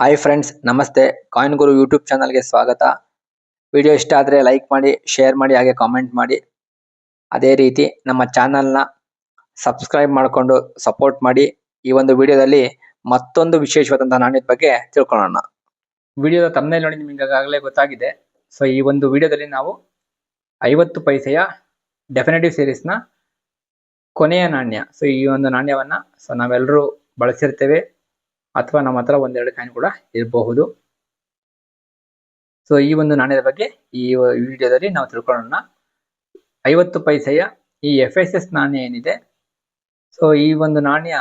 Hi friends ನಮಸ್ತೆ. Coin Guru YouTube ಚಾನಲ್ಗೆ ಸ್ವಾಗತ. ವಿಡಿಯೋ ಇಷ್ಟ ಆದರೆ ಲೈಕ್ ಮಾಡಿ ಶೇರ್ ಮಾಡಿ, ಹಾಗೆ ಕಾಮೆಂಟ್ ಮಾಡಿ. ಅದೇ ರೀತಿ ನಮ್ಮ ಚಾನಲ್ನ ಸಬ್ಸ್ಕ್ರೈಬ್ ಮಾಡಿಕೊಂಡು ಸಪೋರ್ಟ್ ಮಾಡಿ. ಈ ಒಂದು ವಿಡಿಯೋದಲ್ಲಿ ಮತ್ತೊಂದು ವಿಶೇಷವಾದಂತಹ ನಾಣ್ಯದ ಬಗ್ಗೆ ತಿಳ್ಕೊಳ್ಳೋಣ. ವಿಡಿಯೋದ ತಮ್ಮನೇ ನೋಡಿ ನಿಮಗೆ ಈಗಾಗಲೇ ಗೊತ್ತಾಗಿದೆ. ಸೊ ಈ ಒಂದು ವಿಡಿಯೋದಲ್ಲಿ ನಾವು ಐವತ್ತು ಪೈಸೆಯ ಡೆಫಿನೆಟಿವ್ ಸೀರೀಸ್ನ ಕೊನೆಯ ನಾಣ್ಯ. ಸೊ ಈ ಒಂದು ನಾಣ್ಯವನ್ನು ಸೊ ನಾವೆಲ್ಲರೂ ಬಳಸಿರ್ತೇವೆ. ಅಥವಾ ನಮ್ಮ ಹತ್ರ ಒಂದೆರಡು ಕಾಯಿನ್ ಕೂಡ ಇರಬಹುದು. ಸೊ ಈ ಒಂದು ನಾಣ್ಯದ ಬಗ್ಗೆ ಈ ವಿಡಿಯೋದಲ್ಲಿ ನಾವು ತಿಳ್ಕೊಳ್ಳೋಣ. ಐವತ್ತು ಪೈಸೆಯ ಈ ಎಫ್ ಎಸ್ ಎಸ್ ನಾಣ್ಯ ಏನಿದೆ? ಸೊ ಈ ಒಂದು ನಾಣ್ಯ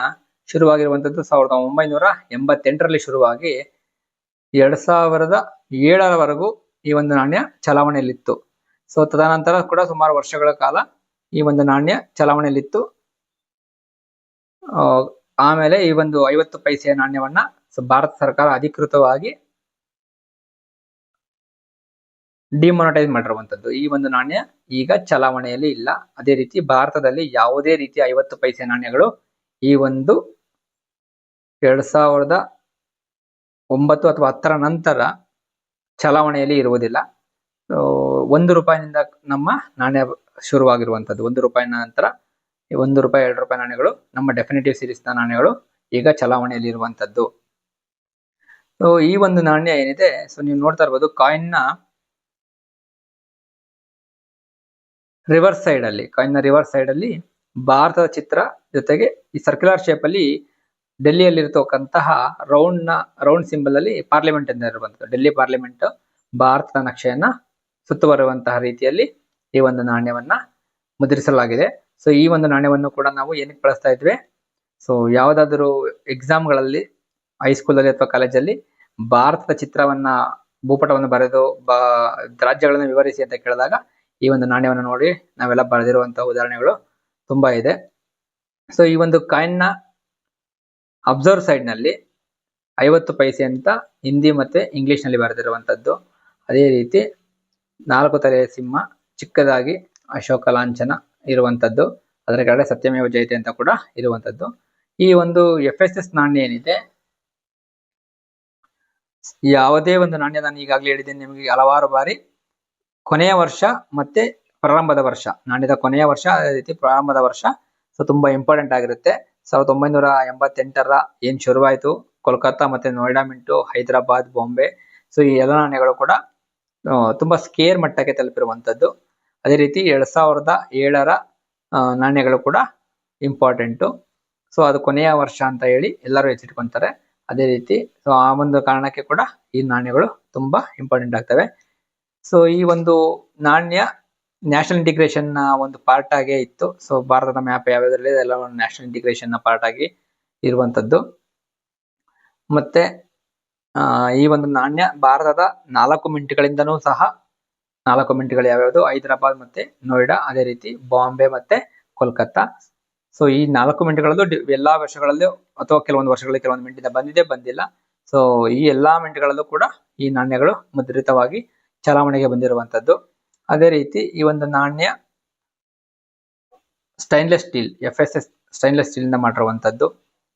ಶುರುವಾಗಿರುವಂಥದ್ದು ಸಾವಿರದ ಒಂಬೈನೂರ ಎಂಬತ್ತೆಂಟರಲ್ಲಿ ಶುರುವಾಗಿ ಎರಡು ಸಾವಿರದ ಏಳರವರೆಗೂ ಈ ಒಂದು ನಾಣ್ಯ ಚಲಾವಣೆಯಲ್ಲಿತ್ತು. ಸೊ ತದನಂತರ ಕೂಡ ಸುಮಾರು ವರ್ಷಗಳ ಕಾಲ ಈ ಒಂದು ನಾಣ್ಯ ಚಲಾವಣೆಯಲ್ಲಿತ್ತು. ಆಮೇಲೆ ಈ ಒಂದು ಐವತ್ತು ಪೈಸೆಯ ನಾಣ್ಯವನ್ನ ಭಾರತ ಸರ್ಕಾರ ಅಧಿಕೃತವಾಗಿ ಡಿಮೋನಟೈಸ್ ಮಾಡಿರುವಂತದ್ದು. ಈ ಒಂದು ನಾಣ್ಯ ಈಗ ಚಲಾವಣೆಯಲ್ಲಿ ಇಲ್ಲ. ಅದೇ ರೀತಿ ಭಾರತದಲ್ಲಿ ಯಾವುದೇ ರೀತಿ ಐವತ್ತು ಪೈಸೆ ನಾಣ್ಯಗಳು ಈ ಒಂದು ಎರಡ್ ಸಾವಿರದ ಒಂಬತ್ತು ಅಥವಾ ಹತ್ತರ ನಂತರ ಚಲಾವಣೆಯಲ್ಲಿ ಇರುವುದಿಲ್ಲ. ಒಂದು ರೂಪಾಯಿನಿಂದ ನಮ್ಮ ನಾಣ್ಯ ಶುರುವಾಗಿರುವಂತದ್ದು. ಒಂದು ರೂಪಾಯಿನ ನಂತರ ಒಂದು ರೂಪಾಯಿ, ಎರಡು ರೂಪಾಯಿ ನಾಣ್ಯಗಳು, ನಮ್ಮ ಡೆಫಿನೆಟಿವ್ ಸೀರೀಸ್ನ ನಾಣ್ಯಗಳು ಈಗ ಚಲಾವಣೆಯಲ್ಲಿ ಇರುವಂತದ್ದು ಸೊ ಈ ಒಂದು ನಾಣ್ಯ ಏನಿದೆ? ಸೊ ನೀವು ನೋಡ್ತಾ ಇರ್ಬೋದು ನ ರಿವರ್ಸ್ ಸೈಡ್ ಅಲ್ಲಿ ನ ರಿವರ್ಸ್ ಸೈಡ್ ಅಲ್ಲಿ ಭಾರತದ ಚಿತ್ರ ಜೊತೆಗೆ ಈ ಸರ್ಕ್ಯುಲರ್ ಶೇಪ್ ಅಲ್ಲಿ ಡೆಲ್ಲಿಯಲ್ಲಿ ಇರತಕ್ಕಂತಹ ರೌಂಡ್ನ ರೌಂಡ್ ಸಿಂಬಲ್ ಅಲ್ಲಿ ಪಾರ್ಲಿಮೆಂಟ್ ಅಂತ ಇರುವಂತದ್ದು ಡೆಲ್ಲಿ ಪಾರ್ಲಿಮೆಂಟ್ ಭಾರತದ ನಕ್ಷೆಯನ್ನ ಸುತ್ತುವರುವಂತಹ ರೀತಿಯಲ್ಲಿ ಈ ಒಂದು ನಾಣ್ಯವನ್ನ ಮುದ್ರಿಸಲಾಗಿದೆ. ಸೊ ಈ ಒಂದು ನಾಣ್ಯವನ್ನು ಕೂಡ ನಾವು ಏನಕ್ಕೆ ಬಳಸ್ತಾ ಇದ್ವಿ? ಸೊ ಯಾವ್ದಾದ್ರು ಎಕ್ಸಾಮ್ಗಳಲ್ಲಿ ಹೈಸ್ಕೂಲಲ್ಲಿ ಅಥವಾ ಕಾಲೇಜಲ್ಲಿ ಭಾರತದ ಚಿತ್ರವನ್ನ, ಭೂಪಟವನ್ನು ಬರೆದು, ಬಾ, ರಾಜ್ಯಗಳನ್ನು ವಿವರಿಸಿ ಅಂತ ಕೇಳಿದಾಗ ಈ ಒಂದು ನಾಣ್ಯವನ್ನು ನೋಡಿ ನಾವೆಲ್ಲ ಬರೆದಿರುವಂತಹ ಉದಾಹರಣೆಗಳು ತುಂಬಾ ಇದೆ. ಸೊ ಈ ಒಂದು ಕಾಯಿನ್ನ ಅಬ್ಸರ್ವ್ ಸೈಡ್ನಲ್ಲಿ ಐವತ್ತು ಪೈಸೆ ಅಂತ ಹಿಂದಿ ಮತ್ತೆ ಇಂಗ್ಲಿಷ್ನಲ್ಲಿ ಬರೆದಿರುವಂತದ್ದು ಅದೇ ರೀತಿ ನಾಲ್ಕು ತಲೆಯ ಸಿಂಹ, ಚಿಕ್ಕದಾಗಿ ಅಶೋಕ ಲಾಂಛನ ಇರುವಂತದ್ದು. ಅದರ ಕೆಳಗಡೆ ಸತ್ಯಮೇವ ಜಯತೆ ಅಂತ ಕೂಡ ಇರುವಂತದ್ದು. ಈ ಒಂದು ಎಫ್ ಎಸ್ ಎಸ್ ನಾಣ್ಯ ಏನಿದೆ? ಯಾವುದೇ ಒಂದು ನಾಣ್ಯ ನಾನು ಈಗಾಗಲೇ ಹೇಳಿದ್ದೇನೆ, ನಿಮಗೆ ಹಲವಾರು ಬಾರಿ. ಕೊನೆಯ ವರ್ಷ ಮತ್ತೆ ಪ್ರಾರಂಭದ ವರ್ಷ. ನಾಣ್ಯದ ಕೊನೆಯ ವರ್ಷ, ಅದೇ ರೀತಿ ಪ್ರಾರಂಭದ ವರ್ಷ. ಸೊ ತುಂಬಾ ಇಂಪಾರ್ಟೆಂಟ್ ಆಗಿರುತ್ತೆ. ಸಾವಿರದ ಒಂಬೈನೂರ ಎಂಬತ್ತೆಂಟರ ಏನ್ ಶುರುವಾಯಿತು? ಕೋಲ್ಕತ್ತಾ ಮತ್ತೆ ನೋಯ್ಡಾ, ಮಿಂಟು, ಹೈದರಾಬಾದ್, ಬಾಂಬೆ. ಸೊ ಈ ಎಲ್ಲ ನಾಣ್ಯಗಳು ಕೂಡ ತುಂಬಾ ಸ್ಕೇರ್ ಮಟ್ಟಕ್ಕೆ ತಲುಪಿರುವಂತದ್ದು. ಅದೇ ರೀತಿ ಎರಡ್ ಸಾವಿರದ ಏಳರ ನಾಣ್ಯಗಳು ಕೂಡ ಇಂಪಾರ್ಟೆಂಟು ಸೊ ಅದು ಕೊನೆಯ ವರ್ಷ ಅಂತ ಹೇಳಿ ಎಲ್ಲರೂ ಎಚ್ಚಿಟ್ಕೊಂತಾರೆ ಅದೇ ರೀತಿ ಸೊ ಆ ಒಂದು ಕಾರಣಕ್ಕೆ ಕೂಡ ಈ ನಾಣ್ಯಗಳು ತುಂಬಾ ಇಂಪಾರ್ಟೆಂಟ್ ಆಗ್ತವೆ. ಸೊ ಈ ಒಂದು ನಾಣ್ಯ ನ್ಯಾಷನಲ್ ಇಂಟಿಗ್ರೇಷನ್ನ ಒಂದು ಪಾರ್ಟ್ ಆಗೇ ಇತ್ತು. ಸೊ ಭಾರತದ ಮ್ಯಾಪ್ ಯಾವ್ಯಾವ್ದ್ರಲ್ಲಿ ಎಲ್ಲ ಒಂದು ನ್ಯಾಷನಲ್ ಇಂಟಿಗ್ರೇಷನ್ನ ಪಾರ್ಟ್ ಆಗಿ ಇರುವಂತದ್ದು ಮತ್ತೆ ಈ ಒಂದು ನಾಣ್ಯ ಭಾರತದ ನಾಲ್ಕು ಮಿಂಟ್ಗಳಿಂದನೂ ಸಹ ನಾಲ್ಕು ಮಿಂಟ್ಗಳು ಯಾವ್ಯಾವುದು? ಹೈದರಾಬಾದ್ ಮತ್ತೆ ನೋಯ್ಡಾ, ಅದೇ ರೀತಿ ಬಾಂಬೆ ಮತ್ತೆ ಕೋಲ್ಕತ್ತಾ. ಸೊ ಈ ನಾಲ್ಕು ಮಿಂಟ್ಗಳಲ್ಲೂ ಎಲ್ಲಾ ವರ್ಷಗಳಲ್ಲೂ ಅಥವಾ ಕೆಲವೊಂದು ವರ್ಷಗಳಲ್ಲಿ ಕೆಲವೊಂದು ಮಿಂಟಿಂದ ಬಂದಿದೆ ಬಂದಿಲ್ಲ. ಸೊ ಈ ಎಲ್ಲಾ ಮಿಂಟ್ಗಳಲ್ಲೂ ಕೂಡ ಈ ನಾಣ್ಯಗಳು ಮುದ್ರಿತವಾಗಿ ಚಲಾವಣೆಗೆ ಬಂದಿರುವಂತದ್ದು ಅದೇ ರೀತಿ ಈ ಒಂದು ನಾಣ್ಯ stainless steel F S S stainless steel ಇಂದ ಮಾಡಿರುವಂತದ್ದು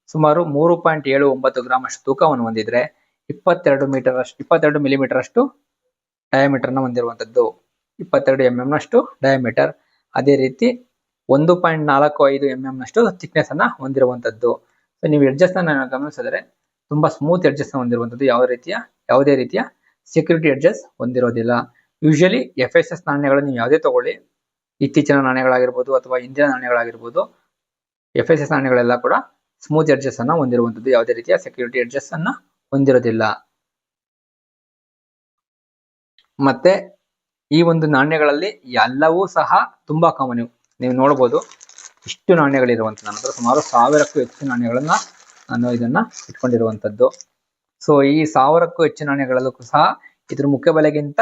ಸುಮಾರು ಮೂರು ಪಾಯಿಂಟ್ ಏಳು ಒಂಬತ್ತು ಗ್ರಾಮ್ ಅಷ್ಟು ತೂಕವನ್ನು ಹೊಂದಿದ್ರೆ ಇಪ್ಪತ್ತೆರಡು ಮೀಟರ್ ಅಷ್ಟು ಇಪ್ಪತ್ತೆರಡು ಮಿಲಿಮೀಟರ್ ಅಷ್ಟು ಡಯಾಮೀಟರ್ನ ಹೊಂದಿರುವಂತದ್ದು ಇಪ್ಪತ್ತೆರಡು ಎಂ ನಷ್ಟು ಡಯಾಮೀಟರ್ ಅದೇ ರೀತಿ ಒಂದು ಪಾಯಿಂಟ್ ನಾಲ್ಕು ಐದು ಎಂ ಎಂ ನಷ್ಟು ಥಿಕ್ನೆಸ್ ಅನ್ನ ಹೊಂದಿರುವಂತದ್ದು ಸೊ ನೀವು ಎಡ್ಜಸ್ನ ಗಮನಿಸಿದ್ರೆ ತುಂಬಾ ಸ್ಮೂತ್ ಎಡ್ಜಸ್ ಹೊಂದಿರುವಂತದ್ದು ಯಾವ ರೀತಿಯ? ಯಾವುದೇ ರೀತಿಯ ಸೆಕ್ಯೂರಿಟಿ ಎಡ್ಜಸ್ ಹೊಂದಿರೋದಿಲ್ಲ. ಯೂಶಲಿ ಎಫ್ ಎಸ್ ಎಸ್ ನಾಣ್ಯಗಳು ನೀವು ಯಾವುದೇ ತಗೊಳ್ಳಿ. ಇತ್ತೀಚಿನ ನಾಣ್ಯಗಳಾಗಿರ್ಬೋದು ಅಥವಾ ಇಂದಿನ ನಾಣ್ಯಗಳಾಗಿರ್ಬೋದು ಎಫ್ ಎಸ್ ಎಸ್ ನಾಣ್ಯಗಳೆಲ್ಲ ಕೂಡ ಸ್ಮೂತ್ ಎಡ್ಜಸ್ ಅನ್ನ ಹೊಂದಿರುವಂತದ್ದು ಯಾವುದೇ ರೀತಿಯ ಸೆಕ್ಯೂರಿಟಿ ಎಡ್ಜಸ್ ಅನ್ನ ಹೊಂದಿರೋದಿಲ್ಲ. ಮತ್ತೆ ಈ ಒಂದು ನಾಣ್ಯಗಳಲ್ಲಿ ಎಲ್ಲವೂ ಸಹ ತುಂಬಾ ಕಾಮನ್ ನೀವು ನೋಡಬಹುದು ಇಷ್ಟು ನಾಣ್ಯಗಳಿರುವಂತ ನನ್ನ ಹತ್ರ ಸುಮಾರು ಸಾವಿರಕ್ಕೂ ಹೆಚ್ಚು ನಾಣ್ಯಗಳನ್ನ ನಾನು ಇದನ್ನ ಇಟ್ಕೊಂಡಿರುವಂತದ್ದು ಸೊ ಈ ಸಾವಿರಕ್ಕೂ ಹೆಚ್ಚು ನಾಣ್ಯಗಳಲ್ಲೂ ಸಹ ಇದ್ರ ಮುಖ್ಯ ಬೆಲೆಗಿಂತ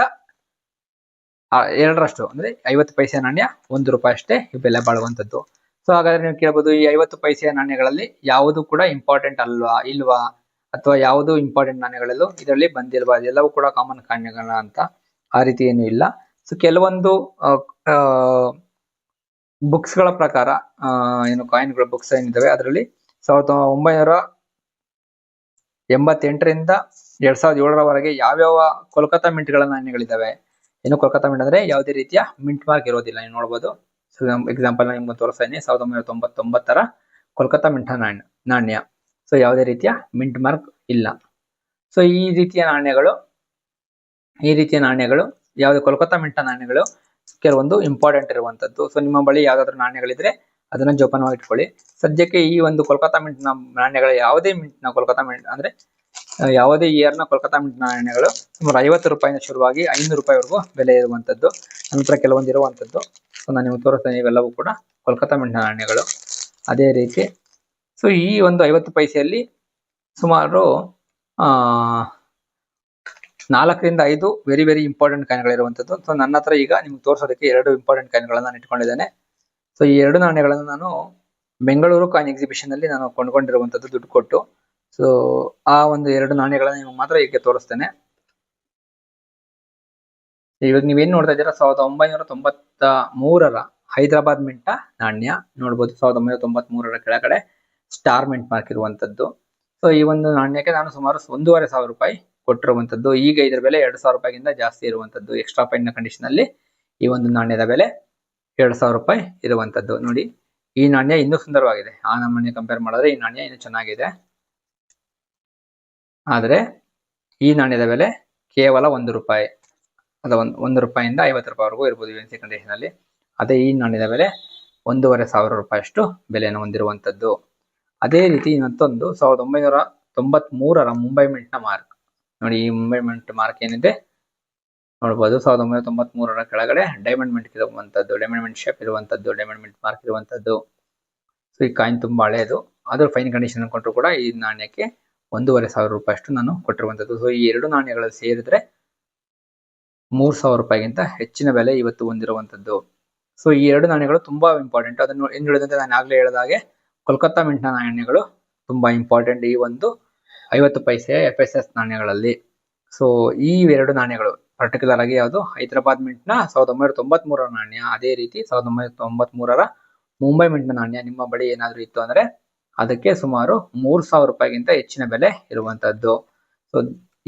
ಎರಡರಷ್ಟು, ಅಂದ್ರೆ ಐವತ್ತು ಪೈಸೆ ನಾಣ್ಯ ಒಂದು ರೂಪಾಯಿ ಅಷ್ಟೇ ಬೆಲೆ ಬಾಳುವಂತದ್ದು ಸೊ ಹಾಗಾದ್ರೆ ನೀವು ಕೇಳಬಹುದು ಈ ಐವತ್ತು ಪೈಸೆಯ ನಾಣ್ಯಗಳಲ್ಲಿ ಯಾವುದು ಕೂಡ ಇಂಪಾರ್ಟೆಂಟ್ ಅಲ್ವಾ, ಇಲ್ವಾ, ಅಥವಾ ಯಾವುದು ಇಂಪಾರ್ಟೆಂಟ್ ನಾಣ್ಯಗಳಲ್ಲೂ ಇದರಲ್ಲಿ ಬಂದಿಲ್ವಾ ಎಲ್ಲವೂ ಕೂಡ ಕಾಮನ್ ನಾಣ್ಯಗಳ ಅಂತ. ಆ ರೀತಿ ಏನು ಇಲ್ಲ. ಸೊ ಕೆಲವೊಂದು ಬುಕ್ಸ್ಗಳ ಪ್ರಕಾರ ಏನು ಕಾಯಿನ್ಗಳ ಬುಕ್ಸ್ ಏನಿದಾವೆ ಅದರಲ್ಲಿ ಸಾವಿರದ ಒಂಬೈನೂರ ಎಂಬತ್ತೆಂಟರಿಂದ ಎರಡ್ ಸಾವಿರದ ಏಳರವರೆಗೆ ಯಾವ್ಯಾವ ಕೋಲ್ಕತ್ತಾ ಮಿಂಟ್ಗಳ ನಾಣ್ಯಗಳಿದ್ದಾವೆ ಏನು ಕೋಲ್ಕತ್ತಾ ಮಿಂಟ್ ಅಂದ್ರೆ ಯಾವುದೇ ರೀತಿಯ ಮಿಂಟ್ ಮಾರ್ಕ್ ಇರೋದಿಲ್ಲ, ನೀವು ನೋಡಬಹುದು ಎಕ್ಸಾಂಪಲ್ ನಿಮ್ಗೆ ತೋರಿಸ್ತಾ ಇದ್ದೀನಿ. ಸಾವಿರದ ಒಂಬೈನೂರ ತೊಂಬತ್ತೊಂಬತ್ತರ ಕೋಲ್ಕತ್ತಾ ಮಿಂಟ್ ನಾಣ್ಯ ನಾಣ್ಯ. ಸೊ ಯಾವುದೇ ರೀತಿಯ ಮಿಂಟ್ ಮಾರ್ಕ್ ಇಲ್ಲ. ಸೊ ಈ ರೀತಿಯ ನಾಣ್ಯಗಳು ಈ ರೀತಿಯ ನಾಣ್ಯಗಳು, ಯಾವುದೇ ಕೋಲ್ಕತ್ತಾ ಮಿಂಟ ನಾಣ್ಯಗಳು, ಕೆಲವೊಂದು ಇಂಪಾರ್ಟೆಂಟ್ ಇರುವಂತದ್ದು. ಸೊ ನಿಮ್ಮ ಬಳಿ ಯಾವ್ದಾದ್ರು ನಾಣ್ಯಗಳಿದ್ರೆ ಅದನ್ನ ಜೋಪಾನವಾಗಿ ಇಟ್ಕೊಳ್ಳಿ ಸದ್ಯಕ್ಕೆ ಈ ಒಂದು ಕೋಲ್ಕತ್ತಾ ಮಿಂಟ್ ನಾಣ್ಯಗಳ ಯಾವುದೇ ಮಿಂಟ್ನ ಕೋಲ್ಕತ್ತಾ ಮಿಂಟ್, ಅಂದ್ರೆ ಯಾವುದೇ ಇಯರ್ನ ಕೋಲ್ಕತ್ತಾ ಮಿಂಟ್ ನಾಣ್ಯಗಳು ಸುಮಾರು ಐವತ್ತು ರೂಪಾಯಿನ ಶುರುವಾಗಿ ಐನೂರು ರೂಪಾಯಿವರೆಗೂ ಬೆಲೆ ಇರುವಂತದ್ದು ನಂತರ ಕೆಲವೊಂದು ಇರುವಂತದ್ದು. ಸೊ ನಾನು ನಿಮ್ಗೆ ತೋರಿಸ್ತೇನೆ, ಇವೆಲ್ಲವೂ ಕೂಡ ಕೋಲ್ಕತ್ತಾ ಮಿಂಟ್ ನಾಣ್ಯಗಳು. ಅದೇ ರೀತಿ ಸೊ ಈ ಒಂದು ಐವತ್ತು ಪೈಸೆಯಲ್ಲಿ ಸುಮಾರು, ಆ ನಾಲ್ಕರಿಂದ ಐದು ವೆರಿ ವೆರಿ ಇಂಪಾರ್ಟೆಂಟ್ ಕಾಯಿನ್ಗಳಿರುವಂಥದ್ದು ಸೊ ನನ್ನ ಹತ್ರ ಈಗ ನಿಮ್ಗೆ ತೋರಿಸೋದಕ್ಕೆ ಎರಡು ಇಂಪಾರ್ಟೆಂಟ್ ಕಾಯಿನ್ಗಳನ್ನು ನಾನು ಇಟ್ಕೊಂಡಿದ್ದೇನೆ. ಸೊ ಈ ಎರಡು ನಾಣ್ಯಗಳನ್ನು ನಾನು ಬೆಂಗಳೂರು ಕಾಯಿನ್ ಎಕ್ಸಿಬಿಷನ್ ಅಲ್ಲಿ ನಾನು ಕೊಂಡ್ಕೊಂಡಿರುವಂಥದ್ದು ದುಡ್ಡು ಕೊಟ್ಟು. ಸೊ ಆ ಒಂದು ಎರಡು ನಾಣ್ಯಗಳನ್ನು ನಿಮ್ಗೆ ಮಾತ್ರ ಈಗ ತೋರಿಸ್ತೇನೆ. ಇವಾಗ ನೀವೇನು ನೋಡ್ತಾ ಇದ್ದೀರಾ? ಸಾವಿರದ ಒಂಬೈನೂರ ತೊಂಬತ್ತ ಮೂರರ ಹೈದರಾಬಾದ್ ಮಿಂಟ ನಾಣ್ಯ. ನೋಡ್ಬೋದು, ಸಾವಿರದ ಒಂಬೈನೂರ ತೊಂಬತ್ ಮೂರರ ಕೆಳಗಡೆ ಸ್ಟಾರ್ ಮಿಂಟ್ ಮಾರ್ಕ್ ಇರುವಂತದ್ದು. ಸೊ ಈ ಒಂದು ನಾಣ್ಯಕ್ಕೆ ನಾನು ಸುಮಾರು ಒಂದೂವರೆ ಸಾವಿರ ರೂಪಾಯಿ ಕೊಟ್ಟಿರುವಂತದ್ದು ಈಗ ಇದ್ರ ಬೆಲೆ ಎರಡು ಸಾವಿರ ರೂಪಾಯಿಗಿಂತ ಜಾಸ್ತಿ ಇರುವಂತದ್ದು ಎಕ್ಸ್ಟ್ರಾ ಪೈನ್ ಕಂಡೀಷನ್ ಅಲ್ಲಿ ಈ ಒಂದು ನಾಣ್ಯದ ಬೆಲೆ ಎರಡು ಸಾವಿರ ರೂಪಾಯಿ ಇರುವಂತದ್ದು ನೋಡಿ, ಈ ನಾಣ್ಯ ಇನ್ನೂ ಸುಂದರವಾಗಿದೆ. ಆ ನಾಣ್ಯ ಕಂಪೇರ್ ಮಾಡಿದ್ರೆ ಈ ನಾಣ್ಯ ಇನ್ನೂ ಚೆನ್ನಾಗಿದೆ. ಆದ್ರೆ ಈ ನಾಣ್ಯದ ಬೆಲೆ ಕೇವಲ ಒಂದು ರೂಪಾಯಿ, ಅದು ಒಂದು ಒಂದು ರೂಪಾಯಿಂದ ಐವತ್ತು ರೂಪಾಯಿವರೆಗೂ ಇರ್ಬೋದು ಸಿ ಕಂಡೀಷನ್ ಅಲ್ಲಿ. ಅದೇ ಈ ನಾಣ್ಯದ ಬೆಲೆ ಒಂದೂವರೆ ಸಾವಿರ ರೂಪಾಯಿಯಷ್ಟು ಬೆಲೆಯನ್ನು ಹೊಂದಿರುವಂತದ್ದು ಅದೇ ರೀತಿ ಮತ್ತೊಂದು ಸಾವಿರದ ಒಂಬೈನೂರ ತೊಂಬತ್ ಮೂರರ ಮುಂಬೈ ಮಿಂಟ್ನ ಮಾರ್ಕ್. ನೋಡಿ, ಈ ಮುಂಬೈ ಮಿಂಟ್ ಮಾರ್ಕ್ ಏನಿದೆ, ನೋಡ್ಬೋದು ಸಾವಿರದ ಒಂಬೈನೂರ ತೊಂಬತ್ ಮೂರರ ಕೆಳಗಡೆ ಡೈಮಂಡ್ ಮಿಂಟ್ ಇರುವಂತದ್ದು ಡೈಮಂಡ್ ಮಿಂಟ್ ಶೇಪ್ ಇರುವಂತದ್ದು ಡೈಮಂಡ್ ಮಿಂಟ್ ಮಾರ್ಕ್ ಇರುವಂತದ್ದು. ಸೊ ಈ ಕಾಯಿನ್ ತುಂಬಾ ಹಳೆಯದು ಆದ್ರೂ ಫೈನ್ ಕಂಡೀಷನ್ ಕೊಟ್ಟರು ಕೂಡ ಈ ನಾಣ್ಯಕ್ಕೆ ಒಂದೂವರೆ ಸಾವಿರ ರೂಪಾಯಿ ಅಷ್ಟು ನಾನು ಕೊಟ್ಟಿರುವಂತದ್ದು. ಸೊ ಈ ಎರಡು ನಾಣ್ಯಗಳು ಸೇರಿದ್ರೆ ಮೂರ್ ಸಾವಿರ ರೂಪಾಯಿಗಿಂತ ಹೆಚ್ಚಿನ ಬೆಲೆ ಇವತ್ತು ಹೊಂದಿರುವಂತದ್ದು. ಸೊ ಈ ಎರಡು ನಾಣ್ಯಗಳು ತುಂಬಾ ಇಂಪಾರ್ಟೆಂಟ್ ಅದನ್ನು ಏನ್ ಹೇಳಿದಂತೆ ನಾನು ಆಗ್ಲೇ ಹೇಳಿದಾಗೆ ಕೋಲ್ಕತ್ತಾ ಮಿಂಟ್ನ ನಾಣ್ಯಗಳು ತುಂಬಾ ಇಂಪಾರ್ಟೆಂಟ್ ಈ ಒಂದು ಐವತ್ತು ಪೈಸೆ ಎಫ್ ಎಸ್ ಎಸ್ ನಾಣ್ಯಗಳಲ್ಲಿ. ಸೊ ಈ ಎರಡು ನಾಣ್ಯಗಳು ಪರ್ಟಿಕ್ಯುಲರ್ ಆಗಿ ಯಾವುದು? ಹೈದರಾಬಾದ್ ಮಿಂಟ್ನ ಸಾವಿರದ ಒಂಬೈನೂರ ತೊಂಬತ್ ಮೂರರ ನಾಣ್ಯ. ಅದೇ ರೀತಿ ಸಾವಿರದ ಒಂಬೈನೂರ ತೊಂಬತ್ ಮೂರರ ಮುಂಬೈ ಮಿಂಟ್ನ ನಾಣ್ಯ ನಿಮ್ಮ ಬಳಿ ಏನಾದರೂ ಇತ್ತು ಅಂದ್ರೆ ಅದಕ್ಕೆ ಸುಮಾರು ಮೂರ್ ಸಾವಿರ ರೂಪಾಯಿಗಿಂತ ಹೆಚ್ಚಿನ ಬೆಲೆ ಇರುವಂತದ್ದು ಸೊ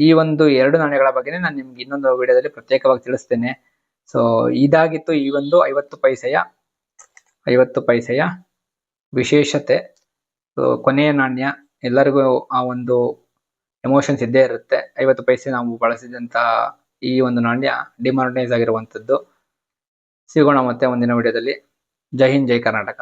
ಈ ಒಂದು ಎರಡು ನಾಣ್ಯಗಳ ಬಗ್ಗೆನೇ ನಾನು ನಿಮ್ಗೆ ಇನ್ನೊಂದು ವಿಡಿಯೋದಲ್ಲಿ ಪ್ರತ್ಯೇಕವಾಗಿ ತಿಳಿಸ್ತೇನೆ. ಸೊ ಇದಾಗಿತ್ತು ಈ ಒಂದು ಐವತ್ತು ಪೈಸೆಯ ಐವತ್ತು ಪೈಸೆಯ ವಿಶೇಷತೆ. ಸೊ ಕೊನೆಯ ನಾಣ್ಯ ಎಲ್ಲರಿಗೂ ಆ ಒಂದು ಎಮೋಷನ್ಸ್ ಇದ್ದೇ ಇರುತ್ತೆ. ಐವತ್ತು ಪೈಸೆ ನಾವು ಬಳಸಿದಂತ ಈ ಒಂದು ನಾಣ್ಯ ಡಿಮಾನಿಟೈಸ್ ಆಗಿರುವಂತದ್ದು. ಸಿಗೋಣ ಮತ್ತೆ ಒಂದಿನ ವಿಡಿಯೋದಲ್ಲಿ ಜೈ ಹಿಂದ್, ಜೈ ಕರ್ನಾಟಕ.